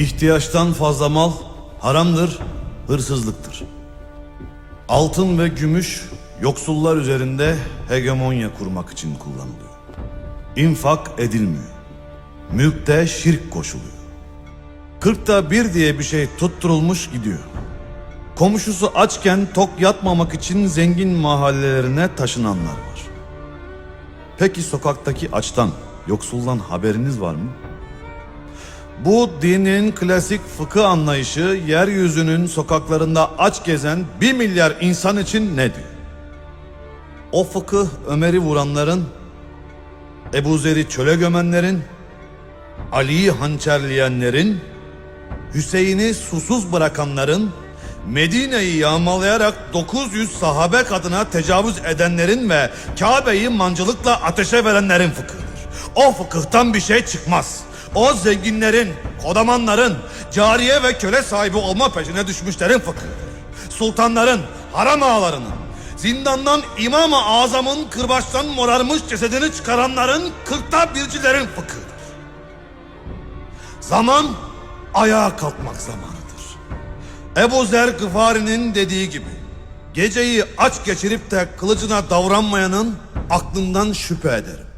İhtiyaçtan fazla mal haramdır, hırsızlıktır. Altın ve gümüş yoksullar üzerinde hegemonya kurmak için kullanılıyor. İnfak edilmiyor. Mülkte şirk koşuluyor. Kırkta bir diye bir şey tutturulmuş gidiyor. Komşusu açken tok yatmamak için zengin mahallelerine taşınanlar var. Peki sokaktaki açtan, yoksuldan haberiniz var mı? Bu dinin klasik fıkıh anlayışı yeryüzünün sokaklarında aç gezen bir milyar insan için ne diyor? O fıkıh Ömer'i vuranların, Ebu Zer'i çöle gömenlerin, Ali'yi hançerleyenlerin, Hüseyin'i susuz bırakanların, Medine'yi yağmalayarak 900 sahabe kadına tecavüz edenlerin ve Kabe'yi mancılıkla ateşe verenlerin fıkhıdır. O fıkıhtan bir şey çıkmaz. O zenginlerin, kodamanların, cariye ve köle sahibi olma peşine düşmüşlerin fıkhıdır. Sultanların, haram ağalarının, zindandan İmam-ı Azam'ın kırbaçtan morarmış cesedini çıkaranların kırkta bircilerin fıkhıdır. Zaman ayağa kalkmak zamanıdır. Ebu Zer Gıfari'nin dediği gibi geceyi aç geçirip de kılıcına davranmayanın aklından şüphe ederim.